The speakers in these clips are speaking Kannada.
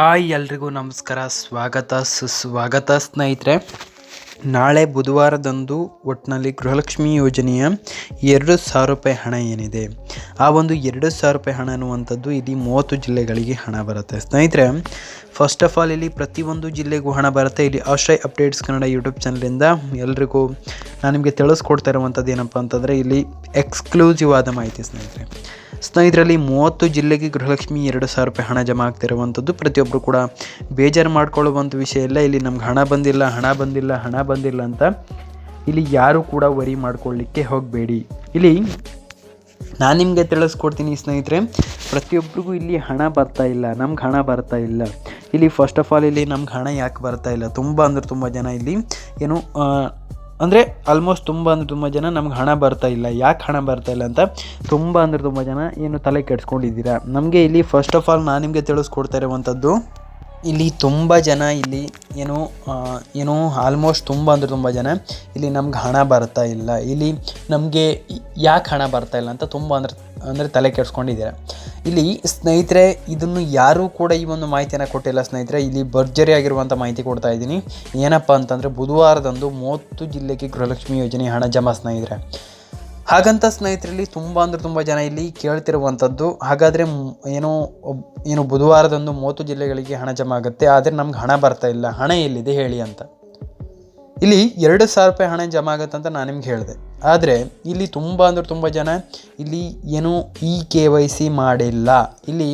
ಹಾಯ್ ಎಲ್ರಿಗೂ ನಮಸ್ಕಾರ, ಸ್ವಾಗತ, ಸುಸ್ವಾಗತ ಸ್ನೇಹಿತರೆ. ನಾಳೆ ಬುಧವಾರದಂದು ಒಟ್ಟಿನಲ್ಲಿ ಗೃಹಲಕ್ಷ್ಮಿ ಯೋಜನೆಯ ಎರಡು ಸಾವಿರ ರೂಪಾಯಿ ಹಣ ಏನಿದೆ? ಆ ಒಂದು ಎರಡು ಸಾವಿರ ರೂಪಾಯಿ ಹಣ ಅನ್ನುವಂಥದ್ದು ಇಲ್ಲಿ ಮೂವತ್ತು ಜಿಲ್ಲೆಗಳಿಗೆ ಹಣ ಬರುತ್ತೆ. ಸ್ನೇಹಿತರೆ ಫಸ್ಟ್ ಆಫ್ ಆಲ್ ಇಲ್ಲಿ ಪ್ರತಿಯೊಂದು ಜಿಲ್ಲೆಗೂ ಹಣ ಬರುತ್ತೆ. ಇಲ್ಲಿ ಆಶ್ರಯ್ ಅಪ್ಡೇಟ್ಸ್ ಕನ್ನಡ ಯೂಟ್ಯೂಬ್ ಚಾನಲಿಂದ ಎಲ್ರಿಗೂ ನಾನು ನಿಮಗೆ ತಿಳಿಸ್ಕೊಡ್ತಾ ಇರುವಂಥದ್ದು ಏನಪ್ಪ ಅಂತಂದರೆ, ಇಲ್ಲಿ ಎಕ್ಸ್ಕ್ಲೂಸಿವ್ ಆದ ಮಾಹಿತಿ ಸ್ನೇಹಿತರೆ. ಸ್ನೇಹಿತರಲ್ಲಿ ಮೂವತ್ತು ಜಿಲ್ಲೆಗೆ ಗೃಹಲಕ್ಷ್ಮಿ ಎರಡು ಸಾವಿರ ರೂಪಾಯಿ ಹಣ ಜಮಾ ಆಗ್ತಿರುವಂಥದ್ದು ಪ್ರತಿಯೊಬ್ಬರು ಕೂಡ ಬೇಜಾರು ಮಾಡ್ಕೊಳ್ಳುವಂಥ ವಿಷಯ ಇಲ್ಲ. ಇಲ್ಲಿ ನಮ್ಗೆ ಹಣ ಬಂದಿಲ್ಲ ಹಣ ಬಂದಿಲ್ಲ ಹಣ ಬಂದಿಲ್ಲ ಅಂತ ಇಲ್ಲಿ ಯಾರು ಕೂಡ ವರಿ ಮಾಡ್ಕೊಳ್ಳಿಕ್ಕೆ ಹೋಗಬೇಡಿ. ಇಲ್ಲಿ ನಾನು ನಿಮಗೆ ತಿಳಿಸ್ಕೊಡ್ತೀನಿ ಸ್ನೇಹಿತರೆ ಪ್ರತಿಯೊಬ್ಬರಿಗೂ ಇಲ್ಲಿ ಹಣ ಬರ್ತಾ ಇಲ್ಲ, ನಮ್ಗೆ ಹಣ ಬರ್ತಾ ಇಲ್ಲ. ಇಲ್ಲಿ ಫಸ್ಟ್ ಆಫ್ ಆಲ್ ಇಲ್ಲಿ ನಮ್ಗೆ ಹಣ ಯಾಕೆ ಬರ್ತಾ ಇಲ್ಲ? ತುಂಬ ಅಂದ್ರೆ ತುಂಬ ಜನ ಇಲ್ಲಿ ಏನು ಅಂದರೆ ಆಲ್ಮೋಸ್ಟ್ ತುಂಬ ಅಂದರೆ ತುಂಬ ಜನ ನಮ್ಗೆ ಹಣ ಬರ್ತಾ ಇಲ್ಲ. ಯಾಕೆ ಹಣ ಬರ್ತಾ ಇಲ್ಲ ಅಂತ ತುಂಬ ಅಂದರೆ ತುಂಬ ಜನ ಏನು ತಲೆ ಕೆಡ್ಸ್ಕೊಂಡಿದ್ದೀರಾ? ನಮಗೆ ಇಲ್ಲಿ ಫಸ್ಟ್ ಆಫ್ ಆಲ್ ನಾನು ನಿಮಗೆ ತಿಳಿಸ್ಕೊಡ್ತಾ ಇರುವಂಥದ್ದು ಇಲ್ಲಿ ತುಂಬ ಜನ ಇಲ್ಲಿ ಏನು ಏನು ಆಲ್ಮೋಸ್ಟ್ ತುಂಬ ಅಂದರೆ ತುಂಬ ಜನ ಇಲ್ಲಿ ನಮ್ಗೆ ಹಣ ಬರ್ತಾ ಇಲ್ಲ. ಇಲ್ಲಿ ನಮಗೆ ಯಾಕೆ ಹಣ ಬರ್ತಾ ಇಲ್ಲ ಅಂತ ತುಂಬ ಅಂದ್ರೆ, ಅಂದರೆ ತಲೆ ಕೆಡ್ಸ್ಕೊಂಡಿದ್ದೀರಾ. ಇಲ್ಲಿ ಸ್ನೇಹಿತರೆ, ಇದನ್ನು ಯಾರೂ ಕೂಡ ಈ ಒಂದು ಮಾಹಿತಿಯನ್ನು ಕೊಟ್ಟಿಲ್ಲ ಸ್ನೇಹಿತರೆ. ಇಲ್ಲಿ ಭರ್ಜರಿ ಆಗಿರುವಂಥ ಮಾಹಿತಿ ಕೊಡ್ತಾ ಇದ್ದೀನಿ. ಏನಪ್ಪ ಅಂತಂದರೆ ಬುಧವಾರದಂದು ಮೂವತ್ತು ಜಿಲ್ಲೆಗೆ ಗೃಹಲಕ್ಷ್ಮಿ ಯೋಜನೆ ಹಣ ಜಮಾ ಸ್ನೇಹಿತರೆ. ಹಾಗಂತ ಸ್ನೇಹಿತರಲ್ಲಿ ತುಂಬ ಅಂದ್ರೆ ತುಂಬ ಜನ ಇಲ್ಲಿ ಕೇಳ್ತಿರುವಂಥದ್ದು. ಹಾಗಾದರೆ ಏನೋ ಏನು ಬುಧವಾರದಂದು ಮೂವತ್ತು ಜಿಲ್ಲೆಗಳಿಗೆ ಹಣ ಜಮಾ ಆಗುತ್ತೆ, ಆದರೆ ನಮ್ಗೆ ಹಣ ಬರ್ತಾ ಇಲ್ಲ. ಹಣ ಎಲ್ಲಿದೆ ಹೇಳಿ ಅಂತ. ಇಲ್ಲಿ ಎರಡು ಸಾವಿರ ರೂಪಾಯಿ ಹಣ ಜಮಾ ಆಗುತ್ತೆ ಅಂತ ನಾನು ನಿಮ್ಗೆ ಹೇಳಿದೆ. ಆದರೆ ಇಲ್ಲಿ ತುಂಬ ಅಂದ್ರೆ ತುಂಬ ಜನ ಇಲ್ಲಿ ಏನು ಇ ಕೆ ವೈ ಸಿ ಮಾಡಿಲ್ಲ. ಇಲ್ಲಿ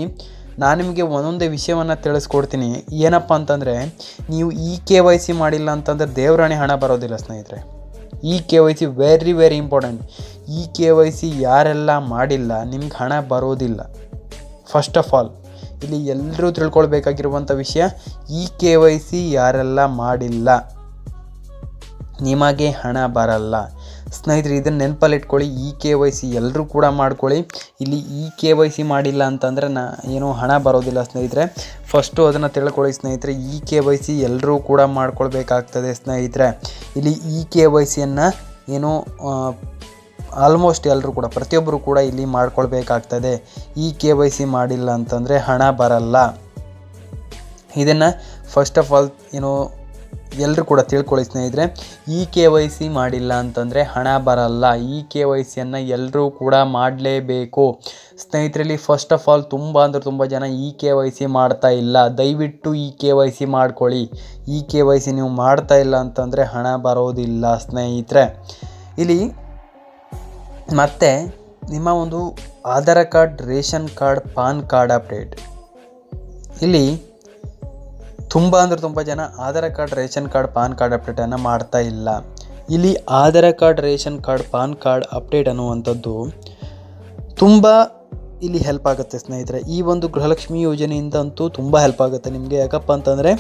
ನಾನು ನಿಮಗೆ ಒಂದೊಂದೇ ವಿಷಯವನ್ನು ತಿಳಿಸ್ಕೊಡ್ತೀನಿ. ಏನಪ್ಪ ಅಂತಂದರೆ, ನೀವು ಇ ಕೆ ವೈ ಸಿ ಮಾಡಿಲ್ಲ ಅಂತಂದರೆ ದೇವರಾಣಿ ಹಣ ಬರೋದಿಲ್ಲ ಸ್ನೇಹಿತರೆ. E K Y C very very important E K Y C ಯಾರೆಲ್ಲ ಮಾಡಿಲ್ಲ, ನಿಮ್ಗೆ ಹಣ ಬರೋದಿಲ್ಲ. ಫಸ್ಟ್ ಆಫ್ ಆಲ್ ಇಲ್ಲಿ ಎಲ್ಲರೂ ತಿಳ್ಕೊಳ್ಬೇಕಾಗಿರುವಂಥ ವಿಷಯ, ಈ ಕೆ ವೈ ಸಿ ಯಾರೆಲ್ಲ ಮಾಡಿಲ್ಲ, ನಿಮಗೆ ಹಣ ಬರಲ್ಲ. ಸ್ನೇಹಿತರೆ, ಇದನ್ನು ನೆನಪಲ್ಲಿ ಇಟ್ಕೊಳ್ಳಿ ಇ ಕೆ ವೈ ಸಿ ಎಲ್ಲರೂ ಕೂಡ ಮಾಡ್ಕೊಳ್ಳಿ. ಇಲ್ಲಿ ಇ ಕೆ ವೈ ಸಿ ಮಾಡಿಲ್ಲ ಅಂತಂದರೆ ನಾ ಏನೂ ಹಣ ಬರೋದಿಲ್ಲ ಸ್ನೇಹಿತರೆ. ಫಸ್ಟು ಅದನ್ನು ತಿಳ್ಕೊಳ್ಳಿ ಸ್ನೇಹಿತರೆ. ಇ ಕೆ ವೈ ಸಿ ಎಲ್ಲರೂ ಕೂಡ ಮಾಡ್ಕೊಳ್ಬೇಕಾಗ್ತದೆ ಸ್ನೇಹಿತರೆ. ಇಲ್ಲಿ ಇ ಕೆ ವೈ ಸಿಯನ್ನು ಏನು ಆಲ್ಮೋಸ್ಟ್ ಎಲ್ಲರೂ ಕೂಡ, ಪ್ರತಿಯೊಬ್ಬರು ಕೂಡ ಇಲ್ಲಿ ಮಾಡ್ಕೊಳ್ಬೇಕಾಗ್ತದೆ. ಇ ಕೆ ವೈ ಸಿ ಮಾಡಿಲ್ಲ ಅಂತಂದರೆ ಹಣ ಬರಲ್ಲ. ಇದನ್ನು ಫಸ್ಟ್ ಆಫ್ ಆಲ್ ಏನು ಎಲ್ಲರೂ ಕೂಡ ತಿಳ್ಕೊಳ್ಳಿ ಸ್ನೇಹಿತರೆ ಇ ಕೆ ವೈ ಸಿ ಮಾಡಿಲ್ಲ ಅಂತಂದರೆ ಹಣ ಬರಲ್ಲ. ಇ ಕೆ ವೈ ಸಿಯನ್ನು ಎಲ್ಲರೂ ಕೂಡ ಮಾಡಲೇಬೇಕು. ಸ್ನೇಹಿತರಲ್ಲಿ ಫಸ್ಟ್ ಆಫ್ ಆಲ್ ತುಂಬ ಅಂದ್ರೆ ತುಂಬ ಜನ ಇ ಕೆ ವೈ ಸಿ ಮಾಡ್ತಾ ಇಲ್ಲ. ದಯವಿಟ್ಟು ಇ ಕೆ ವೈ ಸಿ ಮಾಡ್ಕೊಳ್ಳಿ. ಇ ಕೆ ವೈ ಸಿ ನೀವು ಮಾಡ್ತಾ ಇಲ್ಲ ಅಂತಂದರೆ ಹಣ ಬರೋದಿಲ್ಲ ಸ್ನೇಹಿತರೆ. ಇಲ್ಲಿ ಮತ್ತೆ ನಿಮ್ಮ ಒಂದು Aadhaar card, ration card, PAN card update. ಇಲ್ಲಿ ತುಂಬ ಅಂದರೆ ತುಂಬ ಜನ Aadhaar card, ration card, PAN card ಅಪ್ಡೇಟನ್ನು ಮಾಡ್ತಾ ಇಲ್ಲ. ಇಲ್ಲಿ Aadhaar card, ration card, PAN card update ಅನ್ನುವಂಥದ್ದು ತುಂಬ ಇಲ್ಲಿ ಹೆಲ್ಪ್ ಆಗುತ್ತೆ ಸ್ನೇಹಿತರೆ. ಈ ಒಂದು ಗೃಹಲಕ್ಷ್ಮಿ ಯೋಜನೆಯಿಂದ ಅಂತೂ ತುಂಬ ಹೆಲ್ಪ್ ಆಗುತ್ತೆ ನಿಮಗೆ. ಯಾಕಪ್ಪ ಅಂತಂದರೆ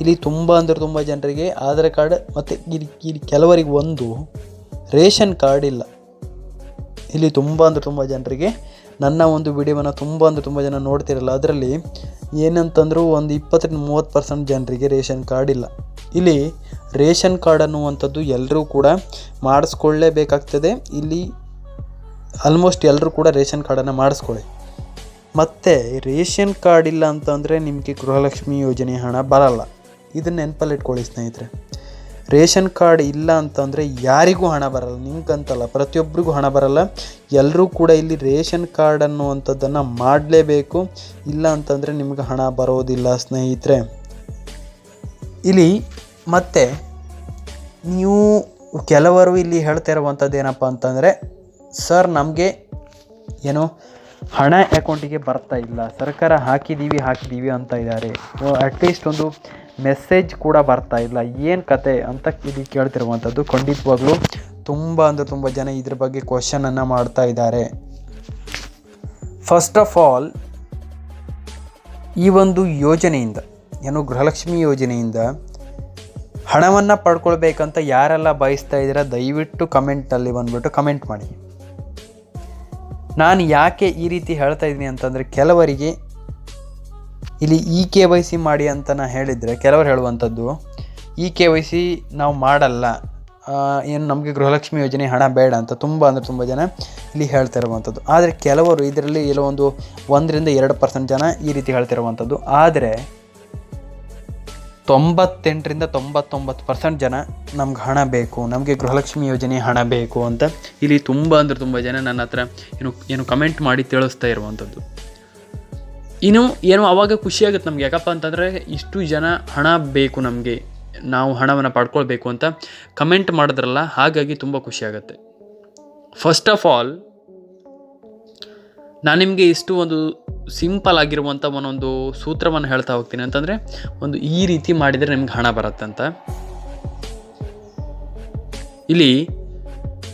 ಇಲ್ಲಿ ತುಂಬ ಅಂದರೆ ತುಂಬ ಜನರಿಗೆ ಆಧಾರ್ ಕಾರ್ಡ್ ಮತ್ತು ಇಲ್ಲಿ ಇಲ್ಲಿ ಕೆಲವರಿಗೆ ಒಂದು ರೇಷನ್ ಕಾರ್ಡ್ ಇಲ್ಲ. ಇಲ್ಲಿ ತುಂಬ ಅಂದರೆ ತುಂಬ ಜನರಿಗೆ ನನ್ನ ಒಂದು ವಿಡಿಯೋವನ್ನು ತುಂಬ ಅಂದರೆ ತುಂಬ ಜನ ನೋಡ್ತಿರಲ್ಲ, ಅದರಲ್ಲಿ ಏನಂತಂದರೂ ಒಂದು ಇಪ್ಪತ್ತರಿಂದ ಮೂವತ್ತು ಪರ್ಸೆಂಟ್ ಜನರಿಗೆ ರೇಷನ್ ಕಾರ್ಡ್ ಇಲ್ಲ. ಇಲ್ಲಿ ರೇಷನ್ ಕಾರ್ಡ್ ಅನ್ನುವಂಥದ್ದು ಎಲ್ಲರೂ ಕೂಡ ಮಾಡಿಸ್ಕೊಳ್ಳೇಬೇಕಾಗ್ತದೆ. ಇಲ್ಲಿ ಆಲ್ಮೋಸ್ಟ್ ಎಲ್ಲರೂ ಕೂಡ ರೇಷನ್ ಕಾರ್ಡನ್ನು ಮಾಡಿಸ್ಕೊಳ್ಳಿ. ಮತ್ತು ರೇಷನ್ ಕಾರ್ಡ್ ಇಲ್ಲ ಅಂತಂದರೆ ನಿಮಗೆ ಗೃಹಲಕ್ಷ್ಮಿ ಯೋಜನೆ ಹಣ ಬರಲ್ಲ. ಇದನ್ನ ನೆನಪಲ್ಲಿ ಇಟ್ಕೊಳ್ಳಿ ಸ್ನೇಹಿತರೆ. ರೇಷನ್ ಕಾರ್ಡ್ ಇಲ್ಲ ಅಂತಂದರೆ ಯಾರಿಗೂ ಹಣ ಬರಲ್ಲ. ನಿಮ್ಗಂತಲ್ಲ ಪ್ರತಿಯೊಬ್ಬರಿಗೂ ಹಣ ಬರಲ್ಲ. ಎಲ್ಲರೂ ಕೂಡ ಇಲ್ಲಿ ರೇಷನ್ ಕಾರ್ಡ್ ಅನ್ನುವಂಥದ್ದನ್ನು ಮಾಡಲೇಬೇಕು. ಇಲ್ಲ ಅಂತಂದರೆ ನಿಮ್ಗೆ ಹಣ ಬರೋದಿಲ್ಲ ಸ್ನೇಹಿತರೆ. ಇಲ್ಲಿ ಮತ್ತೆ ನೀವು ಕೆಲವರು ಇಲ್ಲಿ ಹೇಳ್ತಾ ಇರುವಂಥದ್ದು ಏನಪ್ಪ ಅಂತಂದರೆ, ಸರ್ ನಮಗೆ ಏನು ಹಣ ಅಕೌಂಟಿಗೆ ಬರ್ತಾ ಇಲ್ಲ. ಸರ್ಕಾರ ಹಾಕಿದ್ದೀವಿ ಹಾಕಿದ್ದೀವಿ ಅಂತ ಇದ್ದಾರೆ. ಅಟ್ಲೀಸ್ಟ್ ಒಂದು ಮೆಸೇಜ್ ಕೂಡ ಬರ್ತಾ ಇಲ್ಲ. ಏನು ಕತೆ ಅಂತ ಇಲ್ಲಿ ಕೇಳ್ತಿರುವಂಥದ್ದು. ಖಂಡಿತವಾಗ್ಲೂ ತುಂಬ ಅಂದರೆ ತುಂಬ ಜನ ಇದ್ರ ಬಗ್ಗೆ ಕ್ವಶನನ್ನು ಮಾಡ್ತಾ ಇದ್ದಾರೆ. ಫಸ್ಟ್ ಆಫ್ ಆಲ್ ಈ ಒಂದು ಯೋಜನೆಯಿಂದ, ಏನು ಗೃಹಲಕ್ಷ್ಮಿ ಯೋಜನೆಯಿಂದ ಹಣವನ್ನು ಪಡ್ಕೊಳ್ಬೇಕಂತ ಯಾರೆಲ್ಲ ಬಯಸ್ತಾ ಇದ್ದೀರಾ, ದಯವಿಟ್ಟು ಕಮೆಂಟಲ್ಲಿ ಬಂದುಬಿಟ್ಟು ಕಮೆಂಟ್ ಮಾಡಿ. ನಾನು ಯಾಕೆ ಈ ರೀತಿ ಹೇಳ್ತಾ ಇದ್ದೀನಿ ಅಂತಂದರೆ, ಕೆಲವರಿಗೆ ಇಲ್ಲಿ ಇ ಕೆ ವೈ ಸಿ ಮಾಡಿ ಅಂತ ನಾ ಹೇಳಿದರೆ, ಕೆಲವರು ಹೇಳುವಂಥದ್ದು ಇ ಕೆ ವೈ ಸಿ ನಾವು ಮಾಡಲ್ಲ. ಏನು ನಮಗೆ ಗೃಹಲಕ್ಷ್ಮಿ ಯೋಜನೆ ಹಣ ಬೇಡ ಅಂತ ತುಂಬ ಅಂದರೆ ತುಂಬ ಜನ ಇಲ್ಲಿ ಹೇಳ್ತಾ ಇರುವಂಥದ್ದು. ಆದರೆ ಕೆಲವರು ಇದರಲ್ಲಿ ಎಲ್ಲೋ ಒಂದು ಒಂದರಿಂದ ಎರಡು ಪರ್ಸೆಂಟ್ ಜನ ಈ ರೀತಿ ಹೇಳ್ತಿರುವಂಥದ್ದು ಆದರೆ ತೊಂಬತ್ತೆಂಟರಿಂದ ತೊಂಬತ್ತೊಂಬತ್ತು ಪರ್ಸೆಂಟ್ ಜನ ನಮ್ಗೆ ಹಣ ಬೇಕು, ನಮಗೆ ಗೃಹಲಕ್ಷ್ಮಿ ಯೋಜನೆ ಹಣ ಬೇಕು ಅಂತ ಇಲ್ಲಿ ತುಂಬ ಅಂದರೆ ತುಂಬ ಜನ ನನ್ನ ಹತ್ರ ಏನು ಏನು ಕಮೆಂಟ್ ಮಾಡಿ ತಿಳಿಸ್ತಾ ಇರುವಂಥದ್ದು. ಇನ್ನು ಏನೋ ಅವಾಗ ಖುಷಿಯಾಗುತ್ತೆ ನಮ್ಗೆ. ಯಾಕಪ್ಪ ಅಂತಂದರೆ ಇಷ್ಟು ಜನ ಹಣ ಬೇಕು ನಮಗೆ. ನಾವು ಹಣವನ್ನು ಪಡ್ಕೊಳ್ಬೇಕು ಅಂತ ಕಮೆಂಟ್ ಮಾಡಿದ್ರಲ್ಲ, ಹಾಗಾಗಿ ತುಂಬ ಖುಷಿಯಾಗುತ್ತೆ ಫಸ್ಟ್ ಆಫ್ ಆಲ್ ನಾನು ನಿಮಗೆ ಇಷ್ಟು ಒಂದು ಸಿಂಪಲ್ ಆಗಿರುವಂಥ ಒಂದೊಂದು ಸೂತ್ರವನ್ನು ಹೇಳ್ತಾ ಹೋಗ್ತೀನಿ. ಅಂತಂದರೆ, ಒಂದು ಈ ರೀತಿ ಮಾಡಿದರೆ ನಿಮ್ಗೆ ಹಣ ಬರುತ್ತಂತ. ಇಲ್ಲಿ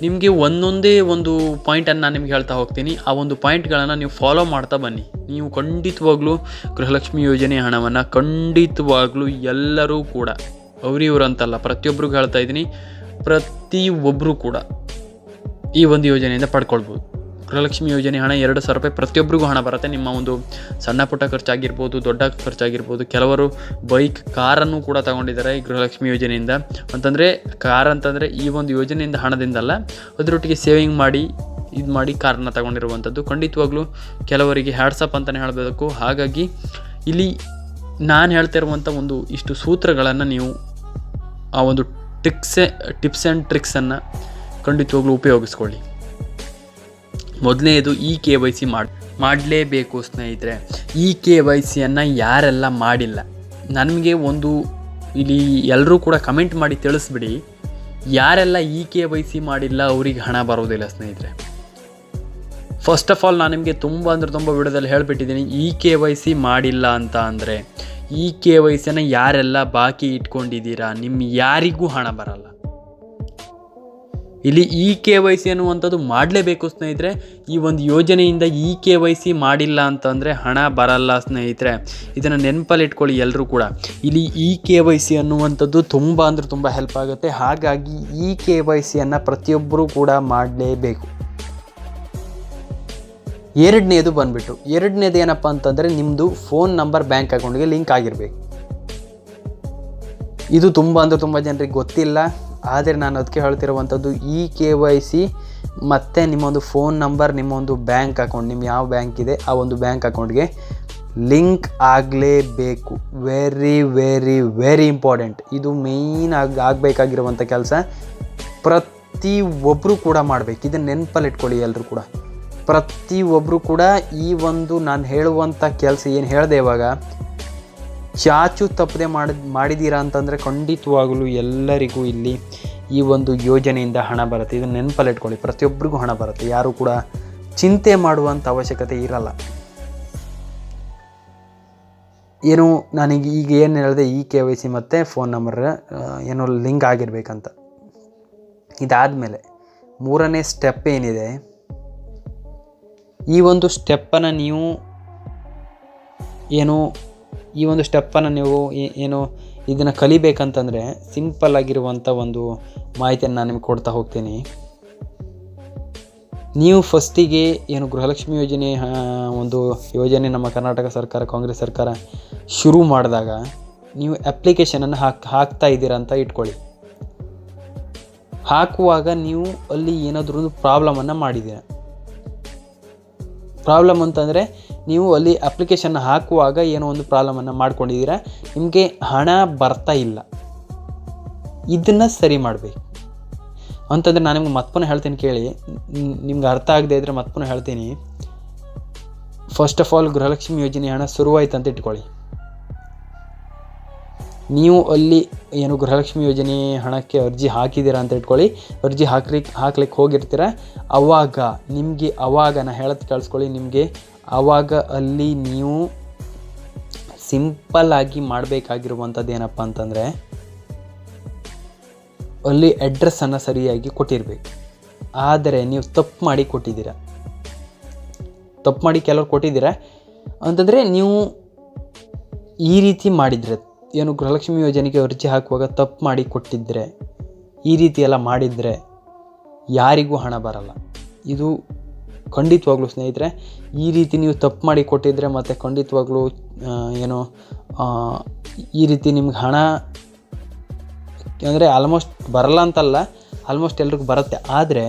ನಿಮಗೆ ಒಂದೊಂದೇ ಒಂದು ಪಾಯಿಂಟನ್ನು ನಾನು ನಿಮ್ಗೆ ಹೇಳ್ತಾ ಹೋಗ್ತೀನಿ. ಆ ಒಂದು ಪಾಯಿಂಟ್ಗಳನ್ನು ನೀವು ಫಾಲೋ ಮಾಡ್ತಾ ಬನ್ನಿ. ನೀವು ಖಂಡಿತವಾಗ್ಲೂ ಗೃಹಲಕ್ಷ್ಮಿ ಯೋಜನೆ ಹಣವನ್ನು ಖಂಡಿತವಾಗ್ಲೂ ಎಲ್ಲರೂ ಕೂಡ, ಅವ್ರು ಇವ್ರು ಅಂತಲ್ಲ ಪ್ರತಿಯೊಬ್ಬರಿಗೂ ಹೇಳ್ತಾ ಇದ್ದೀನಿ ಪ್ರತಿಯೊಬ್ಬರೂ ಕೂಡ ಈ ಒಂದು ಯೋಜನೆಯಿಂದ ಪಡ್ಕೊಳ್ಬೋದು. ಗೃಹಲಕ್ಷ್ಮಿ ಯೋಜನೆ ಹಣ ಎರಡು ಸಾವಿರ ರೂಪಾಯಿ ಪ್ರತಿಯೊಬ್ಬರಿಗೂ ಹಣ ಬರುತ್ತೆ. ನಿಮ್ಮ ಒಂದು ಸಣ್ಣ ಪುಟ್ಟ ಖರ್ಚಾಗಿರ್ಬೋದು, ದೊಡ್ಡ ಖರ್ಚಾಗಿರ್ಬೋದು, ಕೆಲವರು ಬೈಕ್, ಕಾರನ್ನು ಕೂಡ ತಗೊಂಡಿದ್ದಾರೆ ಈ ಗೃಹಲಕ್ಷ್ಮಿ ಯೋಜನೆಯಿಂದ. ಅಂತಂದರೆ, ಕಾರ್ ಅಂತಂದರೆ ಈ ಒಂದು ಯೋಜನೆಯಿಂದ ಹಣದಿಂದಲ್ಲ, ಅದರೊಟ್ಟಿಗೆ ಸೇವಿಂಗ್ ಮಾಡಿ, ಇದು ಮಾಡಿ ಕಾರನ್ನ ತಗೊಂಡಿರುವಂಥದ್ದು. ಖಂಡಿತವಾಗ್ಲೂ ಕೆಲವರಿಗೆ ಹ್ಯಾಟ್ಸಪ್ ಅಂತಲೇ ಹೇಳಬೇಕು ಹಾಗಾಗಿ ಇಲ್ಲಿ ನಾನು ಹೇಳ್ತಿರುವಂಥ ಒಂದು ಇಷ್ಟು ಸೂತ್ರಗಳನ್ನು ನೀವು ಆ ಒಂದು ಟ್ರಿಕ್ಸೆ ಟಿಪ್ಸ್ ಆ್ಯಂಡ್ ಟ್ರಿಕ್ಸನ್ನು ಖಂಡಿತವಾಗ್ಲೂ ಉಪಯೋಗಿಸ್ಕೊಳ್ಳಿ. ಮೊದಲನೇದು ಇ ಕೆ ವೈ ಸಿ ಮಾಡಿ, ಮಾಡಲೇಬೇಕು ಸ್ನೇಹಿತರೆ. ಇ ಕೆ ವೈ ಸಿಯನ್ನು ಯಾರೆಲ್ಲ ಮಾಡಿಲ್ಲ? ನನಗೆ ಒಂದು ಇಲ್ಲಿ ಎಲ್ಲರೂ ಕೂಡ ಕಮೆಂಟ್ ಮಾಡಿ ತಿಳಿಸ್ಬಿಡಿ. ಯಾರೆಲ್ಲ ಇ ಕೆ ವೈ ಸಿ ಮಾಡಿಲ್ಲ, ಅವ್ರಿಗೆ ಹಣ ಬರೋದಿಲ್ಲ ಸ್ನೇಹಿತರೆ. ಫಸ್ಟ್ ಆಫ್ ಆಲ್ ನಾನು ನಿಮಗೆ ತುಂಬ ಅಂದ್ರೆ ತುಂಬ ವಿಡಿಯೋದಲ್ಲಿ ಹೇಳಿಬಿಟ್ಟಿದ್ದೀನಿ ಇ ಕೆ ವೈ ಸಿ ಮಾಡಿಲ್ಲ ಅಂತ ಅಂದರೆ ಇ ಕೆ ವೈ ಸಿಯನ್ನು ಯಾರೆಲ್ಲ ಬಾಕಿ ಇಟ್ಕೊಂಡಿದ್ದೀರಾ ನಿಮ್ಮ ಯಾರಿಗೂ ಹಣ ಬರಲ್ಲ. ಇಲ್ಲಿ ಇ ಕೆ ವೈ ಸಿ ಅನ್ನುವಂಥದ್ದು ಮಾಡಲೇಬೇಕು ಸ್ನೇಹಿತರೆ. ಈ ಒಂದು ಯೋಜನೆಯಿಂದ ಇ ಕೆ ವೈ ಸಿ ಮಾಡಿಲ್ಲ ಅಂತಂದರೆ ಹಣ ಬರಲ್ಲ ಸ್ನೇಹಿತರೆ. ಇದನ್ನು ನೆನಪಲ್ಲಿ ಇಟ್ಕೊಳ್ಳಿ ಎಲ್ಲರೂ ಕೂಡ. ಇಲ್ಲಿ ಇ ಕೆ ವೈ ಸಿ ಅನ್ನುವಂಥದ್ದು ತುಂಬ ಅಂದರೆ ತುಂಬ ಹೆಲ್ಪ್ ಆಗುತ್ತೆ. ಹಾಗಾಗಿ ಇ ಕೆ ವೈ ಸಿಯನ್ನು ಪ್ರತಿಯೊಬ್ಬರೂ ಕೂಡ ಮಾಡಲೇಬೇಕು. ಎರಡನೇದು ಬಂದುಬಿಟ್ಟು. ಎರಡನೇದು ಏನಪ್ಪ ಅಂತಂದರೆ ನಿಮ್ಮದು ಫೋನ್ ನಂಬರ್ ಬ್ಯಾಂಕ್ ಅಕೌಂಟ್ಗೆ ಲಿಂಕ್ ಆಗಿರಬೇಕು. ಇದು ತುಂಬ ಅಂದರೆ ತುಂಬ ಜನರಿಗೆ ಗೊತ್ತಿಲ್ಲ. ಆದರೆ ನಾನು ಅದಕ್ಕೆ ಹೇಳ್ತಿರುವಂಥದ್ದು ಇ ಕೆ ವೈ ಸಿ ಮತ್ತು ನಿಮ್ಮೊಂದು ಫೋನ್ ನಂಬರ್, ನಿಮ್ಮೊಂದು ಬ್ಯಾಂಕ್ ಅಕೌಂಟ್ ನಿಮ್ಮ ಯಾವ ಬ್ಯಾಂಕ್ ಇದೆ, ಆ ಒಂದು ಬ್ಯಾಂಕ್ ಅಕೌಂಟ್ಗೆ ಲಿಂಕ್ ಆಗಲೇಬೇಕು. ವೆರಿ ವೆರಿ ವೆರಿ ಇಂಪಾರ್ಟೆಂಟ್ ಇದು ಮೇಯ್ನ್ ಆಗಿ, ಆಗಬೇಕಾಗಿರುವಂಥ ಕೆಲಸ. ಪ್ರತಿ ಒಬ್ಬರು ಕೂಡ ಮಾಡಬೇಕು. ಇದನ್ನು ನೆನಪಲ್ಲಿ ಇಟ್ಕೊಳ್ಳಿ ಎಲ್ಲರೂ ಕೂಡ. ಪ್ರತಿ ಒಬ್ಬರು ಕೂಡ ಈ ಒಂದು ನಾನು ಹೇಳುವಂಥ ಕೆಲಸ ಏನು ಹೇಳಿದೆ ಇವಾಗ ಚಾಚು ತಪ್ಪದೆ ಮಾಡಿ ಮಾಡಿದ್ದೀರಾ ಅಂತಂದರೆ ಖಂಡಿತವಾಗಲೂ ಎಲ್ಲರಿಗೂ ಇಲ್ಲಿ ಈ ಒಂದು ಯೋಜನೆಯಿಂದ ಹಣ ಬರುತ್ತೆ. ಇದನ್ನು ನೆನಪಲ್ಲಿ ಇಟ್ಕೊಳ್ಳಿ ಪ್ರತಿಯೊಬ್ಬರಿಗೂ ಹಣ ಬರುತ್ತೆ. ಯಾರು ಕೂಡ ಚಿಂತೆ ಮಾಡುವಂಥ ಅವಶ್ಯಕತೆ ಇರಲ್ಲ. ಏನು, ನನಗೆ ಈಗ ಏನು ಹೇಳಿದೆ, ಈ ಕೆ ವೈ ಸಿ ಮತ್ತು ಫೋನ್ ನಂಬರ್ ಏನೋ ಲಿಂಕ್ ಆಗಿರ್ಬೇಕಂತ. ಇದಾದಮೇಲೆ ಮೂರನೇ ಸ್ಟೆಪ್ ಏನಿದೆ, ಈ ಒಂದು ಸ್ಟೆಪ್ಪನ್ನು ನೀವು ಏನು ಈ ಒಂದು ಸ್ಟೆಪ್ಪನ್ನು ನೀವು ಏನು ಇದನ್ನು ಕಲಿಬೇಕಂತಂದರೆ ಸಿಂಪಲ್ ಆಗಿರುವಂಥ ಒಂದು ಮಾಹಿತಿಯನ್ನು ನಾನು ನಿಮ್ಗೆ ಕೊಡ್ತಾ ಹೋಗ್ತೀನಿ. ನೀವು ಫಸ್ಟಿಗೆ ಏನು ಗೃಹಲಕ್ಷ್ಮಿ ಯೋಜನೆ ಒಂದು ಯೋಜನೆ ನಮ್ಮ ಕರ್ನಾಟಕ ಸರ್ಕಾರ, ಕಾಂಗ್ರೆಸ್ ಸರ್ಕಾರ ಶುರು ಮಾಡಿದಾಗ ನೀವು ಅಪ್ಲಿಕೇಶನನ್ನು ಹಾಕಿ ಹಾಕ್ತಾ ಇದ್ದೀರಾ ಅಂತ ಇಟ್ಕೊಳ್ಳಿ. ಹಾಕುವಾಗ ನೀವು ಅಲ್ಲಿ ಏನಾದರೂ ಒಂದು ಪ್ರಾಬ್ಲಮನ್ನು ಮಾಡಿದ್ದೀರ. ಪ್ರಾಬ್ಲಮ್ ಅಂತಂದರೆ ನೀವು ಅಲ್ಲಿ ಅಪ್ಲಿಕೇಶನ್ ಹಾಕುವಾಗ ಏನೋ ಒಂದು ಪ್ರಾಬ್ಲಮನ್ನು ಮಾಡ್ಕೊಂಡಿದ್ದೀರಾ, ನಿಮಗೆ ಹಣ ಬರ್ತಾ ಇಲ್ಲ. ಇದನ್ನು ಸರಿ ಮಾಡಬೇಕು. ಅಂತಂದರೆ ನಾನು ನಿಮ್ಗೆ ಮತ್ತೊಮ್ಮೆ ಹೇಳ್ತೀನಿ ಕೇಳಿ ನಿಮ್ಗೆ ಅರ್ಥ ಆಗದೆ ಇದ್ದರೆ ಮತ್ತೊಮ್ಮೆ ಹೇಳ್ತೀನಿ. ಫಸ್ಟ್ ಆಫ್ ಆಲ್ ಗೃಹಲಕ್ಷ್ಮಿ ಯೋಜನೆ ಹಣ ಶುರುವಾಯ್ತು ಅಂತ ಇಟ್ಕೊಳ್ಳಿ. ನೀವು ಅಲ್ಲಿ ಏನು ಗೃಹಲಕ್ಷ್ಮಿ ಯೋಜನೆ ಹಣಕ್ಕೆ ಅರ್ಜಿ ಹಾಕಿದ್ದೀರಾ ಅಂತ ಇಟ್ಕೊಳ್ಳಿ. ಅರ್ಜಿ ಹಾಕ್ಲಿಕ್ಕೆ ಹಾಕ್ಲಿಕ್ಕೆ ಹೋಗಿರ್ತೀರ. ಅವಾಗ ನಿಮಗೆ ಅವಾಗ ನಾನು ಹೇಳೋದು ಕಳ್ಸ್ಕೊಳ್ಳಿ, ನಿಮಗೆ ಆವಾಗ ಅಲ್ಲಿ ನೀವು ಸಿಂಪಲ್ ಆಗಿ ಮಾಡಬೇಕಾಗಿರುವಂಥದ್ದು ಏನಪ್ಪ ಅಂತಂದರೆ, ಅಲ್ಲಿ ಅಡ್ರೆಸ್ಸನ್ನು ಸರಿಯಾಗಿ ಕೊಟ್ಟಿರಬೇಕು. ಆದರೆ ನೀವು ತಪ್ಪು ಮಾಡಿ ಕೊಟ್ಟಿದ್ದೀರ? ತಪ್ಪು ಮಾಡಿ ಕೆಲವ್ರು ಕೊಟ್ಟಿದ್ದೀರ? ಅಂತಂದರೆ ನೀವು ಈ ರೀತಿ ಮಾಡಿದರೆ, ಏನು ಗೃಹಲಕ್ಷ್ಮಿ ಯೋಜನೆಗೆ ಅರ್ಜಿ ಹಾಕುವಾಗ ತಪ್ಪು ಮಾಡಿ ಕೊಟ್ಟಿದ್ದರೆ ಈ ರೀತಿ ಎಲ್ಲ ಮಾಡಿದರೆ ಯಾರಿಗೂ ಹಣ ಬರಲ್ಲ. ಇದು ಖಂಡಿತವಾಗ್ಲೂ ಸ್ನೇಹಿತರೆ, ಈ ರೀತಿ ನೀವು ತಪ್ಪು ಮಾಡಿ ಕೊಟ್ಟಿದ್ದರೆ ಮತ್ತು ಖಂಡಿತವಾಗ್ಲೂ ಏನು ಈ ರೀತಿ ನಿಮ್ಗೆ ಹಣ, ಅಂದರೆ ಆಲ್ಮೋಸ್ಟ್ ಬರಲ್ಲ ಅಂತಲ್ಲ ಆಲ್ಮೋಸ್ಟ್ ಎಲ್ರಿಗೂ ಬರುತ್ತೆ. ಆದರೆ,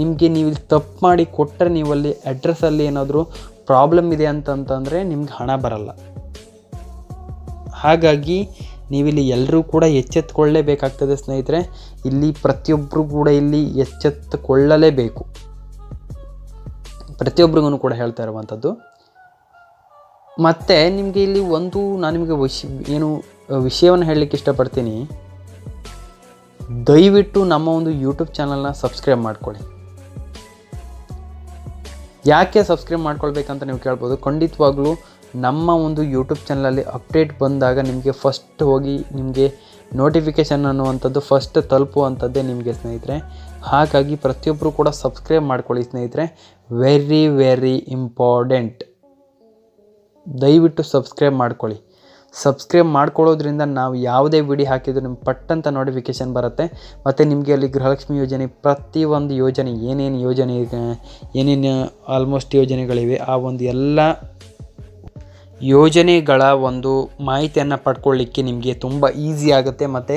ನಿಮಗೆ ನೀವು ಇಲ್ಲಿ ತಪ್ಪು ಮಾಡಿ ಕೊಟ್ಟರೆ ನೀವಲ್ಲಿ ಅಡ್ರೆಸ್ಸಲ್ಲಿ ಏನಾದರೂ ಪ್ರಾಬ್ಲಮ್ ಇದೆ ಅಂತಂತಂದರೆ ನಿಮ್ಗೆ ಹಣ ಬರಲ್ಲ. ಹಾಗಾಗಿ ನೀವಿಲ್ಲಿ ಎಲ್ಲರೂ ಕೂಡ ಎಚ್ಚೆತ್ತುಕೊಳ್ಳಲೇಬೇಕಾಗ್ತದೆ ಸ್ನೇಹಿತರೆ. ಇಲ್ಲಿ ಪ್ರತಿಯೊಬ್ಬರು ಕೂಡ ಇಲ್ಲಿ ಎಚ್ಚೆತ್ತುಕೊಳ್ಳಲೇಬೇಕು ಪ್ರತಿಯೊಬ್ಬರಿಗೂ ಕೂಡ ಹೇಳ್ತಾ ಇರುವಂಥದ್ದು. ಮತ್ತು ನಿಮಗೆ ಇಲ್ಲಿ ಒಂದು ನಾನು ನಿಮಗೆ ವಿಷ, ಏನು ವಿಷಯವನ್ನು ಹೇಳಲಿಕ್ಕೆ ಇಷ್ಟಪಡ್ತೀನಿ. ದಯವಿಟ್ಟು ನಮ್ಮ ಒಂದು ಯೂಟ್ಯೂಬ್ ಚಾನಲ್ನ ಸಬ್ಸ್ಕ್ರೈಬ್ ಮಾಡ್ಕೊಳ್ಳಿ. ಯಾಕೆ ಸಬ್ಸ್ಕ್ರೈಬ್ ಮಾಡ್ಕೊಳ್ಬೇಕಂತ ನೀವು ಕೇಳ್ಬೋದು. ಖಂಡಿತವಾಗ್ಲೂ ನಮ್ಮ ಒಂದು ಯೂಟ್ಯೂಬ್ ಚಾನಲಲ್ಲಿ ಅಪ್ಡೇಟ್ ಬಂದಾಗ ನಿಮಗೆ ಫಸ್ಟ್ ಹೋಗಿ ನಿಮಗೆ ನೋಟಿಫಿಕೇಷನ್ ಅನ್ನುವಂಥದ್ದು ಫಸ್ಟ್ ತಲುಪುವಂಥದ್ದೇ ನಿಮಗೆ ಸ್ನೇಹಿತರೆ. ಹಾಗಾಗಿ ಪ್ರತಿಯೊಬ್ಬರು ಕೂಡ ಸಬ್ಸ್ಕ್ರೈಬ್ ಮಾಡ್ಕೊಳ್ಳಿ ಸ್ನೇಹಿತರೆ. ವೆರಿ ವೆರಿ ಇಂಪಾರ್ಟೆಂಟ್ ದಯವಿಟ್ಟು ಸಬ್ಸ್ಕ್ರೈಬ್ ಮಾಡ್ಕೊಳ್ಳಿ. ಸಬ್ಸ್ಕ್ರೈಬ್ ಮಾಡ್ಕೊಳ್ಳೋದ್ರಿಂದ ನಾವು ಯಾವುದೇ ವಿಡಿಯೋ ಹಾಕಿದ್ರು ನಿಮ್ಗೆ ಪಟ್ಟಂತ ನೋಟಿಫಿಕೇಶನ್ ಬರುತ್ತೆ. ಮತ್ತು ನಿಮಗೆ ಅಲ್ಲಿ ಗೃಹಲಕ್ಷ್ಮಿ ಯೋಜನೆ, ಪ್ರತಿಯೊಂದು ಯೋಜನೆ, ಏನೇನು ಯೋಜನೆ ಏನೇನು ಆಲ್ಮೋಸ್ಟ್ ಯೋಜನೆಗಳಿವೆ, ಆ ಒಂದು ಎಲ್ಲ ಯೋಜನೆಗಳ ಒಂದು ಮಾಹಿತಿಯನ್ನು ಪಡ್ಕೊಳ್ಳಿಕ್ಕೆ ನಿಮಗೆ ತುಂಬ ಈಸಿ ಆಗುತ್ತೆ. ಮತ್ತು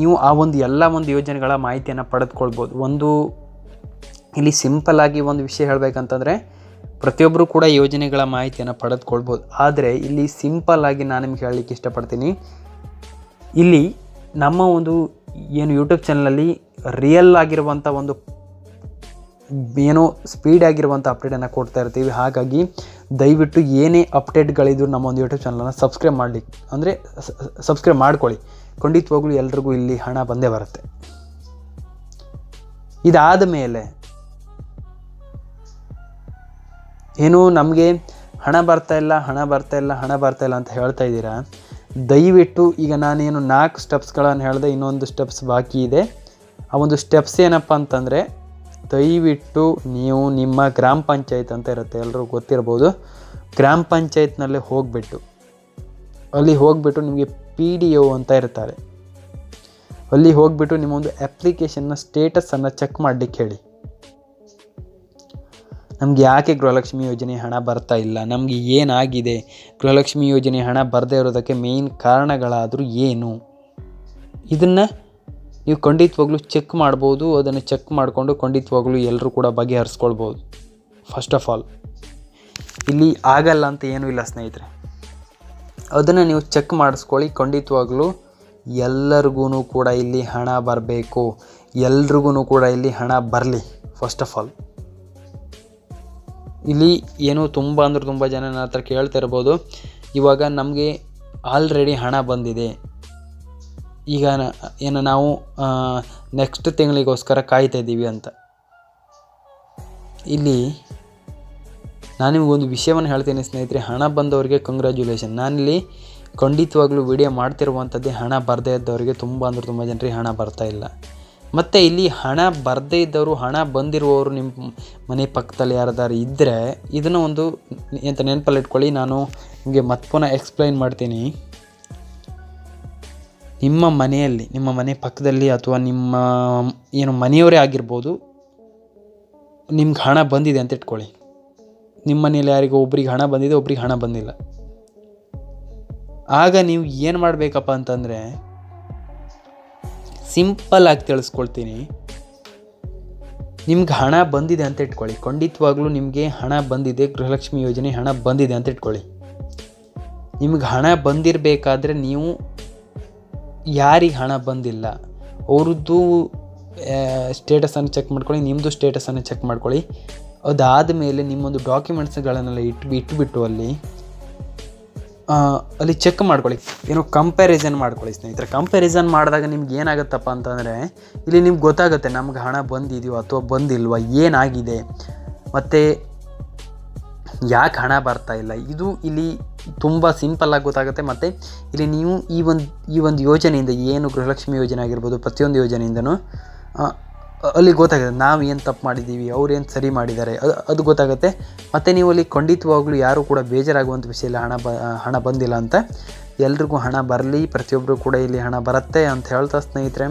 ನೀವು ಆ ಒಂದು ಎಲ್ಲ ಒಂದು ಯೋಜನೆಗಳ ಮಾಹಿತಿಯನ್ನು ಪಡೆದುಕೊಳ್ಬೋದು. ಒಂದು ಇಲ್ಲಿ ಸಿಂಪಲ್ ಆಗಿ ಒಂದು ವಿಷಯ ಹೇಳಬೇಕಂತಂದರೆ ಪ್ರತಿಯೊಬ್ಬರು ಕೂಡ ಯೋಜನೆಗಳ ಮಾಹಿತಿಯನ್ನು ಪಡೆದುಕೊಳ್ಬೋದು. ಆದರೆ ಇಲ್ಲಿ ಸಿಂಪಲ್ ಆಗಿ ನಾನು ನಿಮ್ಗೆ ಹೇಳಲಿಕ್ಕೆ ಇಷ್ಟಪಡ್ತೀನಿ. ಇಲ್ಲಿ ನಮ್ಮ ಒಂದು ಏನು ಯೂಟ್ಯೂಬ್ ಚಾನಲಲ್ಲಿ ರಿಯಲ್ ಆಗಿರುವಂಥ ಒಂದು ಏನೋ ಸ್ಪೀಡ್ ಆಗಿರುವಂಥ ಅಪ್ಡೇಟನ್ನು ಕೊಡ್ತಾ ಇರ್ತೀವಿ. ಹಾಗಾಗಿ ದಯವಿಟ್ಟು ಏನೇ ಅಪ್ಡೇಟ್ಗಳಿದ್ರು ನಮ್ಮ ಒಂದು ಯೂಟ್ಯೂಬ್ ಚಾನಲನ್ನು ಸಬ್ಸ್ಕ್ರೈಬ್ ಮಾಡಲಿಕ್ಕೆ ಅಂದರೆ ಸಬ್ಸ್ಕ್ರೈಬ್ ಮಾಡ್ಕೊಳ್ಳಿ. ಖಂಡಿತವಾಗ್ಲೂ ಎಲ್ರಿಗೂ ಇಲ್ಲಿ ಹಣ ಬಂದೇ ಬರುತ್ತೆ. ಇದಾದ ಮೇಲೆ ಏನು ನಮಗೆ ಹಣ ಬರ್ತಾ ಇಲ್ಲ, ಹಣ ಬರ್ತಾ ಇಲ್ಲ, ಹಣ ಬರ್ತಾ ಇಲ್ಲ ಅಂತ ಹೇಳ್ತಾ ಇದ್ದೀರಾ? ದಯವಿಟ್ಟು ಈಗ ನಾನೇನು ನಾಲ್ಕು ಸ್ಟೆಪ್ಸ್ಗಳನ್ನು ಹೇಳಿದೆ, ಇನ್ನೊಂದು ಸ್ಟೆಪ್ಸ್ ಬಾಕಿ ಇದೆ. ಆ ಒಂದು ಸ್ಟೆಪ್ಸ್ ಏನಪ್ಪ ಅಂತಂದರೆ, ದಯವಿಟ್ಟು ನೀವು ನಿಮ್ಮ ಗ್ರಾಮ ಪಂಚಾಯತ್ ಅಂತ ಇರುತ್ತೆ ಎಲ್ಲರೂ ಗೊತ್ತಿರ್ಬೋದು. ಗ್ರಾಮ ಪಂಚಾಯತ್ನಲ್ಲಿ ಹೋಗಿಬಿಟ್ಟು, ಅಲ್ಲಿ ಹೋಗಿಬಿಟ್ಟು ನಿಮಗೆ ಪಿ ಡಿ ಒ ಅಂತ ಇರ್ತಾರೆ. ಅಲ್ಲಿ ಹೋಗಿಬಿಟ್ಟು ನಿಮ್ಮ ಒಂದು ಅಪ್ಲಿಕೇಶನ್ನ ಸ್ಟೇಟಸನ್ನು ಚೆಕ್ ಮಾಡಲಿಕ್ಕೆ ಹೇಳಿ. ನಮಗೆ ಯಾಕೆ ಗೃಹಲಕ್ಷ್ಮಿ ಯೋಜನೆ ಹಣ ಬರ್ತಾ ಇಲ್ಲ? ನಮಗೆ ಏನಾಗಿದೆ? ಗೃಹಲಕ್ಷ್ಮಿ ಯೋಜನೆ ಹಣ ಬರದೇ ಇರೋದಕ್ಕೆ ಮೇಯ್ನ್ ಕಾರಣಗಳಾದರೂ ಏನು? ಇದನ್ನು ನೀವು ಖಂಡಿತವಾಗ್ಲೂ ಚೆಕ್ ಮಾಡ್ಬೋದು, ಅದನ್ನು ಚೆಕ್ ಮಾಡಿಕೊಂಡು ಖಂಡಿತವಾಗ್ಲೂ ಎಲ್ಲರೂ ಕೂಡ ಬಗೆಹರಿಸ್ಕೊಳ್ಬೋದು. ಫಸ್ಟ್ ಆಫ್ ಆಲ್ ಇಲ್ಲಿ ಆಗಲ್ಲ ಅಂತ ಏನೂ ಇಲ್ಲ ಸ್ನೇಹಿತರೆ. ಅದನ್ನು ನೀವು ಚೆಕ್ ಮಾಡಿಸ್ಕೊಳ್ಳಿ. ಖಂಡಿತವಾಗ್ಲೂ ಎಲ್ಲರಿಗೂ ಕೂಡ ಇಲ್ಲಿ ಹಣ ಬರಬೇಕು. ಎಲ್ರಿಗೂ ಕೂಡ ಇಲ್ಲಿ ಹಣ ಬರಲಿ ಫಸ್ಟ್ ಆಫ್ ಆಲ್ ಇಲ್ಲಿ ಏನು ತುಂಬ ಅಂದ್ರೆ ತುಂಬ ಜನ ನನ್ನ ಹತ್ರ ಕೇಳ್ತಾ ಇರ್ಬೋದು. ಇವಾಗ ನಮಗೆ ಆಲ್ರೆಡಿ ಹಣ ಬಂದಿದೆ. ಈಗ ಏನು ನಾವು ನೆಕ್ಸ್ಟ್ ತಿಂಗಳಿಗೋಸ್ಕರ ಕಾಯ್ತಾ ಇದ್ದೀವಿ ಅಂತ. ಇಲ್ಲಿ ನಾನು ನಿಮಗೊಂದು ವಿಷಯವನ್ನು ಹೇಳ್ತೀನಿ ಸ್ನೇಹಿತರೆ, ಹಣ ಬಂದವರಿಗೆ ಕಂಗ್ರ್ಯಾಚುಲೇಷನ್ ನಾನಿಲ್ಲಿ ಖಂಡಿತವಾಗ್ಲೂ ವಿಡಿಯೋ ಮಾಡ್ತಿರುವಂಥದ್ದೇ ಹಣ ಬರದೇ ಇದ್ದವರಿಗೆ ತುಂಬ ಅಂದರೆ ತುಂಬ ಜನರಿಗೆ ಹಣ ಬರ್ತಾ ಇಲ್ಲ. ಮತ್ತು ಇಲ್ಲಿ ಹಣ ಬರದೇ ಇದ್ದವರು, ಹಣ ಬಂದಿರುವವರು ನಿಮ್ಮ ಮನೆ ಪಕ್ಕದಲ್ಲಿ ಯಾರಾದರೂ ಇದ್ದರೆ ಇದನ್ನು ಒಂದು ಎಂತ ನೆನಪಲ್ಲಿ ಇಟ್ಕೊಳ್ಳಿ. ನಾನು ನಿಮಗೆ ಮತ್ತೆ ಎಕ್ಸ್ಪ್ಲೈನ್ ಮಾಡ್ತೀನಿ. ನಿಮ್ಮ ಮನೆಯಲ್ಲಿ, ನಿಮ್ಮ ಮನೆ ಪಕ್ಕದಲ್ಲಿ ಅಥವಾ ನಿಮ್ಮ ಏನು ಮನೆಯವರೇ ಆಗಿರ್ಬೋದು, ನಿಮ್ಗೆ ಹಣ ಬಂದಿದೆ ಅಂತ ಇಟ್ಕೊಳ್ಳಿ. ನಿಮ್ಮ ಮನೇಲಿ ಯಾರಿಗೋ ಒಬ್ರಿಗೆ ಹಣ ಬಂದಿದೆ, ಒಬ್ರಿಗೆ ಹಣ ಬಂದಿಲ್ಲ. ಆಗ ನೀವು ಏನು ಮಾಡಬೇಕಪ್ಪ ಅಂತಂದರೆ, ಸಿಂಪಲ್ ಆಗಿ ತಿಳಿಸ್ಕೊಳ್ತೀನಿ. ನಿಮ್ಗೆ ಹಣ ಬಂದಿದೆ ಅಂತ ಇಟ್ಕೊಳ್ಳಿ. ಖಂಡಿತವಾಗ್ಲೂ ನಿಮಗೆ ಹಣ ಬಂದಿದೆ, ಗೃಹಲಕ್ಷ್ಮಿ ಯೋಜನೆ ಹಣ ಬಂದಿದೆ ಅಂತ ಇಟ್ಕೊಳ್ಳಿ. ನಿಮ್ಗೆ ಹಣ ಬಂದಿರಬೇಕಾದ್ರೆ ನೀವು ಯಾರಿಗೆ ಹಣ ಬಂದಿಲ್ಲ? ಅವ್ರದ್ದು ಸ್ಟೇಟಸನ್ನು ಚೆಕ್ ಮಾಡ್ಕೊಳ್ಳಿ ನಿಮ್ಮದು ಸ್ಟೇಟಸನ್ನು ಚೆಕ್ ಮಾಡ್ಕೊಳ್ಳಿ. ಅದಾದ ಮೇಲೆ ನಿಮ್ಮೊಂದು ಡಾಕ್ಯುಮೆಂಟ್ಸ್ಗಳನ್ನೆಲ್ಲ ಇಟ್ಟು ಇಟ್ಬಿಟ್ಟು ಅಲ್ಲಿ ಅಲ್ಲಿ ಚೆಕ್ ಮಾಡ್ಕೊಳ್ಳಿ. ಏನೋ ಕಂಪ್ಯಾರಿಸನ್ ಮಾಡ್ಕೊಳ್ಳಿ ಸ್ನೇಹಿತರೆ. ಕಂಪ್ಯಾರಿಸನ್ ಮಾಡಿದಾಗ ನಿಮ್ಗೆ ಏನಾಗುತ್ತಪ್ಪ ಅಂತಂದರೆ, ಇಲ್ಲಿ ನಿಮ್ಗೆ ಗೊತ್ತಾಗುತ್ತೆ ನಮ್ಗೆ ಹಣ ಬಂದಿದೆಯೋ ಅಥವಾ ಬಂದಿಲ್ವಾ, ಏನಾಗಿದೆ, ಮತ್ತು ಯಾಕೆ ಹಣ ಬರ್ತಾ ಇಲ್ಲ. ಇದು ಇಲ್ಲಿ ತುಂಬ ಸಿಂಪಲ್ಲಾಗಿ ಗೊತ್ತಾಗುತ್ತೆ. ಮತ್ತು ಇಲ್ಲಿ ನೀವು ಈ ಒಂದು ಈ ಒಂದು ಯೋಜನೆಯಿಂದ ಏನು ಗೃಹಲಕ್ಷ್ಮಿ ಯೋಜನೆ ಆಗಿರ್ಬೋದು, ಪ್ರತಿಯೊಂದು ಯೋಜನೆಯಿಂದನೂ ಅಲ್ಲಿ ಗೊತ್ತಾಗುತ್ತೆ ನಾವು ಏನು ತಪ್ಪು ಮಾಡಿದ್ದೀವಿ ಅವ್ರೇನು ಸರಿ ಮಾಡಿದ್ದಾರೆ ಅದು ಅದು ಗೊತ್ತಾಗುತ್ತೆ. ಮತ್ತು ನೀವು ಅಲ್ಲಿ ಖಂಡಿತವಾಗ್ಲೂ ಯಾರೂ ಕೂಡ ಬೇಜಾರಾಗುವಂಥ ವಿಷಯ ಇಲ್ಲ, ಹಣ ಬ ಹಣ ಬಂದಿಲ್ಲ ಅಂತ. ಎಲ್ರಿಗೂ ಹಣ ಬರಲಿ ಪ್ರತಿಯೊಬ್ಬರು ಕೂಡ ಇಲ್ಲಿ ಹಣ ಬರುತ್ತೆ ಅಂತ ಹೇಳ್ತಾ ಸ್ನೇಹಿತರೆ.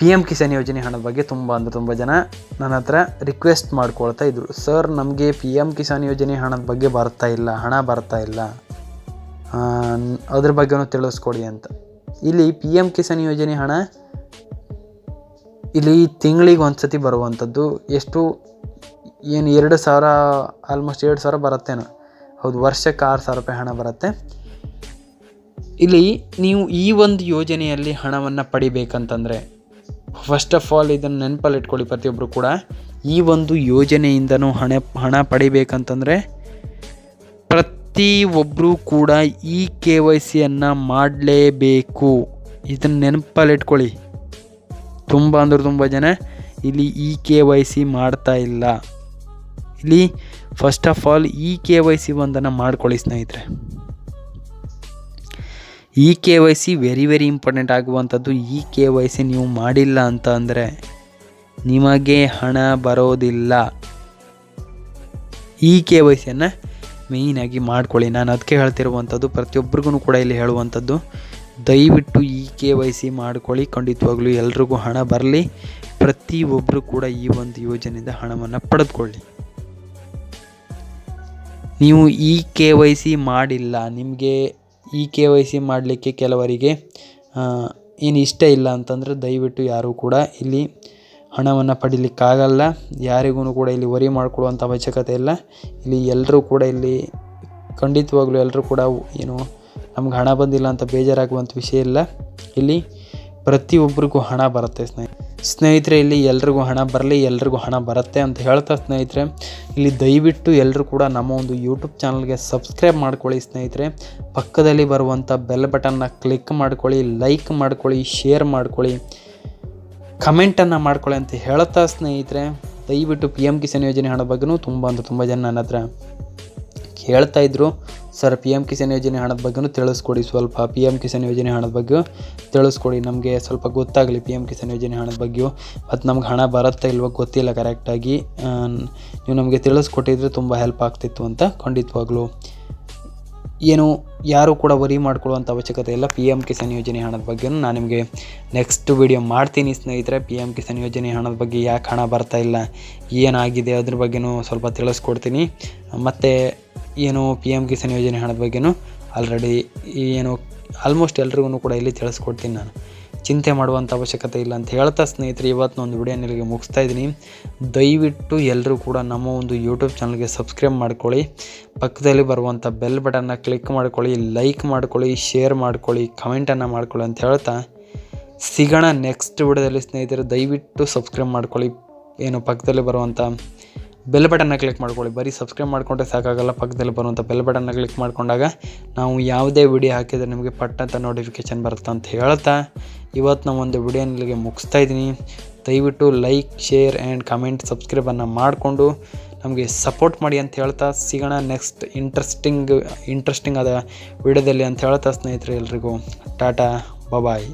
ಪಿ ಎಂ ಕಿಸಾನ್ ಯೋಜನೆ ಹಣದ ಬಗ್ಗೆ ತುಂಬ ಅಂದರೆ ತುಂಬ ಜನ ನನ್ನ ಹತ್ರ ರಿಕ್ವೆಸ್ಟ್ ಮಾಡ್ಕೊಳ್ತಾ ಇದ್ರು. ಸರ್ ನಮಗೆ ಪಿ ಎಂ ಕಿಸಾನ್ ಯೋಜನೆ ಹಣದ ಬಗ್ಗೆ ಬರ್ತಾ ಇಲ್ಲ, ಹಣ ಬರ್ತಾ ಇಲ್ಲ. ಅದ್ರ ಬಗ್ಗೆನೂ ತಿಳಿಸ್ಕೊಡಿ ಅಂತ. ಇಲ್ಲಿ ಪಿ ಎಂ ಕಿಸಾನ್ ಯೋಜನೆ ಹಣ ಇಲ್ಲಿ ತಿಂಗಳಿಗೆ ಒಂದು ಸತಿ ಬರುವಂಥದ್ದು. ಎಷ್ಟು, ಏನು ಎರಡು ಸಾವಿರ ಆಲ್ಮೋಸ್ಟ್ ಎರಡು ಸಾವಿರ ಬರುತ್ತೇನೋ. ಹೌದು, ವರ್ಷಕ್ಕೆ ಆರು ಸಾವಿರ ರೂಪಾಯಿ ಹಣ ಬರುತ್ತೆ. ಇಲ್ಲಿ ನೀವು ಈ ಒಂದು ಯೋಜನೆಯಲ್ಲಿ ಹಣವನ್ನು ಪಡಿಬೇಕಂತಂದರೆ ಫಸ್ಟ್ ಆಫ್ ಆಲ್ ಇದನ್ನು ನೆನಪಲ್ಲಿ ಇಟ್ಕೊಳ್ಳಿ ಪ್ರತಿಯೊಬ್ಬರು ಕೂಡ. ಈ ಒಂದು ಯೋಜನೆಯಿಂದನೂ ಹಣ ಹಣ ಪಡಿಬೇಕಂತಂದರೆ ಪ್ರತಿ ಒಬ್ಬರು ಕೂಡ ಈ ಕೆ ವೈ ಸಿಯನ್ನು ಮಾಡಲೇಬೇಕು. ಇದನ್ನು ನೆನಪಲ್ಲಿ ಇಟ್ಕೊಳ್ಳಿ ತುಂಬ ಅಂದ್ರೆ ತುಂಬ ಜನ ಇಲ್ಲಿ ಇ ಕೆ ವೈ ಸಿ ಮಾಡ್ತಾ ಇಲ್ಲ. ಇಲ್ಲಿ first of all E K Y C ಒಂದನ್ನು ಮಾಡ್ಕೊಳ್ಳಿ ಸ್ನೇಹಿತರೆ. E K Y C very very important ಆಗುವಂಥದ್ದು ಇ ಕೆ ವೈ ಸಿ ನೀವು ಮಾಡಿಲ್ಲ ಅಂತ ಅಂದರೆ ನಿಮಗೆ ಹಣ ಬರೋದಿಲ್ಲ. ಇ ಕೆ ವೈ ಸಿಯನ್ನು ಮೇಯ್ನಾಗಿ ಮಾಡ್ಕೊಳ್ಳಿ. ನಾನು ಅದಕ್ಕೆ ಹೇಳ್ತಿರುವಂಥದ್ದು ಪ್ರತಿಯೊಬ್ಬರಿಗೂ ಕೂಡ ಇಲ್ಲಿ ಹೇಳುವಂಥದ್ದು ದಯವಿಟ್ಟು ಈ ಕೆ ವೈ ಸಿ ಮಾಡ್ಕೊಳ್ಳಿ. ಖಂಡಿತವಾಗ್ಲೂ ಎಲ್ರಿಗೂ ಹಣ ಬರಲಿ. ಪ್ರತಿಯೊಬ್ಬರು ಕೂಡ ಈ ಒಂದು ಯೋಜನೆಯಿಂದ ಹಣವನ್ನು ಪಡೆದುಕೊಳ್ಳಿ. ನೀವು ಈ ಕೆ ವೈ ಸಿ ಮಾಡಿಲ್ಲ, ನಿಮಗೆ ಈ ಕೆ ವೈ ಸಿ ಮಾಡಲಿಕ್ಕೆ ಕೆಲವರಿಗೆ ಏನು ಇಷ್ಟ ಇಲ್ಲ ಅಂತಂದರೆ ದಯವಿಟ್ಟು ಯಾರೂ ಕೂಡ ಇಲ್ಲಿ ಹಣವನ್ನು ಪಡಿಲಿಕ್ಕಾಗಲ್ಲ. ಯಾರಿಗೂ ಕೂಡ ಇಲ್ಲಿ ವರಿ ಮಾಡಿಕೊಡುವಂಥ ಅವಶ್ಯಕತೆ ಇಲ್ಲ. ಇಲ್ಲಿ ಎಲ್ಲರೂ ಕೂಡ ಇಲ್ಲಿ ಖಂಡಿತವಾಗ್ಲೂ ಎಲ್ಲರೂ ಕೂಡ ಏನು ನಮ್ಗೆ ಹಣ ಬಂದಿಲ್ಲ ಅಂತ ಬೇಜಾರಾಗುವಂಥ ವಿಷಯ ಇಲ್ಲ. ಇಲ್ಲಿ ಪ್ರತಿಯೊಬ್ಬರಿಗೂ ಹಣ ಬರುತ್ತೆ ಸ್ನೇಹಿತ ಸ್ನೇಹಿತರೆ, ಇಲ್ಲಿ ಎಲ್ರಿಗೂ ಹಣ ಬರಲಿ, ಎಲ್ರಿಗೂ ಹಣ ಬರುತ್ತೆ ಅಂತ ಹೇಳ್ತಾ ಸ್ನೇಹಿತರೆ. ಇಲ್ಲಿ ದಯವಿಟ್ಟು ಎಲ್ಲರೂ ಕೂಡ ನಮ್ಮ ಒಂದು ಯೂಟ್ಯೂಬ್ ಚಾನಲ್ಗೆ ಸಬ್ಸ್ಕ್ರೈಬ್ ಮಾಡ್ಕೊಳ್ಳಿ ಸ್ನೇಹಿತರೆ. ಪಕ್ಕದಲ್ಲಿ ಬರುವಂಥ ಬೆಲ್ ಬಟನ್ನ ಕ್ಲಿಕ್ ಮಾಡ್ಕೊಳ್ಳಿ, ಲೈಕ್ ಮಾಡ್ಕೊಳ್ಳಿ, ಶೇರ್ ಮಾಡ್ಕೊಳ್ಳಿ, ಕಮೆಂಟನ್ನು ಮಾಡ್ಕೊಳ್ಳಿ ಅಂತ ಹೇಳ್ತಾ ಸ್ನೇಹಿತರೆ. ದಯವಿಟ್ಟು ಪಿ ಎಂ ಕಿಸಾನ್ ಯೋಜನೆ ಹಣ ಬಗ್ಗೆನೂ ತುಂಬ ಅಂದರೆ ತುಂಬ ಜನ ನನ್ನ ಹತ್ರ ಕೇಳ್ತಾ ಇದ್ರು. ಸರ್ ಪಿ ಎಂ ಕಿಸಾನ್ ಯೋಜನೆ ಹಣದ ಬಗ್ಗೆನೂ ತಿಳಿಸ್ಕೊಡಿ. ಸ್ವಲ್ಪ ಪಿ ಎಂ ಕಿಸಾನ್ ಯೋಜನೆ ಹಣದ ಬಗ್ಗೆ ತಿಳಿಸ್ಕೊಡಿ. ನಮಗೆ ಸ್ವಲ್ಪ ಗೊತ್ತಾಗಲಿ ಪಿ ಎಂ ಕಿಸಾನ್ ಯೋಜನೆ ಹಣದ ಬಗ್ಗೆಯೂ. ಮತ್ತು ನಮ್ಗೆ ಹಣ ಬರುತ್ತಾ ಇಲ್ವೋ ಗೊತ್ತಿಲ್ಲ ಕರೆಕ್ಟಾಗಿ ನೀವು ನಮಗೆ ತಿಳಿಸ್ಕೊಟ್ಟಿದ್ರೆ ತುಂಬ ಹೆಲ್ಪ್ ಆಗ್ತಿತ್ತು ಅಂತ ಖಂಡಿತವಾಗ್ಲೂ. ಏನು ಯಾರು ಕೂಡ ವರಿ ಮಾಡ್ಕೊಳ್ಳುವಂಥ ಅವಶ್ಯಕತೆ ಇಲ್ಲ. ಪಿ ಎಂ ಕಿಸಾನ್ ಯೋಜನೆ ಹಣದ ಬಗ್ಗೆ ನಾನು ನಿಮಗೆ ನೆಕ್ಸ್ಟ್ ವಿಡಿಯೋ ಮಾಡ್ತೀನಿ ಸ್ನೇಹಿತರೆ. ಪಿ ಎಂ ಕಿಸಾನ್ ಯೋಜನೆ ಹಣದ ಬಗ್ಗೆ ಯಾಕೆ ಹಣ ಬರ್ತಾ ಇಲ್ಲ, ಏನಾಗಿದೆ ಅದ್ರ ಬಗ್ಗೆನೂ ಸ್ವಲ್ಪ ತಿಳಿಸ್ಕೊಡ್ತೀನಿ. ಮತ್ತು ಏನು ಪಿ ಎಂ ಕಿಸಾನ್ ಯೋಜನೆ ಹಣದ ಬಗ್ಗೆನೂ ಆಲ್ರೆಡಿ ಏನು ಆಲ್ಮೋಸ್ಟ್ ಎಲ್ರಿಗೂ ಕೂಡ ಇಲ್ಲಿ ತಿಳಿಸ್ಕೊಡ್ತೀನಿ ನಾನು. ಚಿಂತೆ ಮಾಡುವಂಥ ಅವಶ್ಯಕತೆ ಇಲ್ಲ ಅಂತ ಹೇಳ್ತಾ ಸ್ನೇಹಿತರೆ, ಇವತ್ತು ಒಂದು ವಿಡಿಯೋ ನಿಮಗೆ ಮುಗಿಸ್ತಾ ಇದ್ದೀನಿ. ದಯವಿಟ್ಟು ಎಲ್ಲರೂ ಕೂಡ ನಮ್ಮ ಒಂದು ಯೂಟ್ಯೂಬ್ ಚಾನಲ್ಗೆ ಸಬ್ಸ್ಕ್ರೈಬ್ ಮಾಡ್ಕೊಳ್ಳಿ. ಪಕ್ಕದಲ್ಲಿ ಬರುವಂಥ ಬೆಲ್ ಬಟನ್ನ ಕ್ಲಿಕ್ ಮಾಡ್ಕೊಳ್ಳಿ ಲೈಕ್ ಮಾಡ್ಕೊಳ್ಳಿ ಶೇರ್ ಮಾಡ್ಕೊಳ್ಳಿ ಕಮೆಂಟನ್ನು ಮಾಡ್ಕೊಳ್ಳಿ ಅಂತ ಹೇಳ್ತಾ ಸಿಗೋಣ ನೆಕ್ಸ್ಟ್ ವಿಡಿಯೋದಲ್ಲಿ ಸ್ನೇಹಿತರೆ. ದಯವಿಟ್ಟು ಸಬ್ಸ್ಕ್ರೈಬ್ ಮಾಡ್ಕೊಳ್ಳಿ. ಏನು ಪಕ್ಕದಲ್ಲಿ ಬರುವಂಥ ಬೆಲ್ ಬಟನ್ನ ಕ್ಲಿಕ್ ಮಾಡ್ಕೊಳ್ಳಿ. ಬರೀ ಸಬ್ಸ್ಕ್ರೈಬ್ ಮಾಡಿಕೊಂಡ್ರೆ ಸಾಕಾಗಲ್ಲ. ಪಕ್ಕದಲ್ಲಿ ಬರುವಂಥ ಬೆಲ್ ಬಟನ್ನ ಕ್ಲಿಕ್ ಮಾಡಿಕೊಂಡಾಗ ನಾವು ಯಾವುದೇ ವಿಡಿಯೋ ಹಾಕಿದರೆ ನಿಮಗೆ ಪಟ್ಟಂತ ನೋಟಿಫಿಕೇಷನ್ ಬರುತ್ತೆ ಅಂತ ಹೇಳ್ತಾ ಇವತ್ತು ನಾವು ಒಂದು ವಿಡಿಯೋ ಇಲ್ಲಿಗೆ ಮುಗಿಸ್ತಾ ಇದ್ದೀನಿ. ದಯವಿಟ್ಟು ಲೈಕ್ ಶೇರ್ ಆ್ಯಂಡ್ ಕಮೆಂಟ್ ಸಬ್ಸ್ಕ್ರೈಬನ್ನು ಮಾಡಿಕೊಂಡು ನಮಗೆ ಸಪೋರ್ಟ್ ಮಾಡಿ ಅಂತ ಹೇಳ್ತಾ ಸಿಗೋಣ ನೆಕ್ಸ್ಟ್ ಇಂಟ್ರೆಸ್ಟಿಂಗ್ ಇಂಟ್ರೆಸ್ಟಿಂಗ್ ಆದ ವಿಡಿಯೋದಲ್ಲಿ ಅಂತ ಹೇಳ್ತಾ ಸ್ನೇಹಿತರೆ ಎಲ್ರಿಗೂ. ಟಾಟಾ ಬಬಾಯ್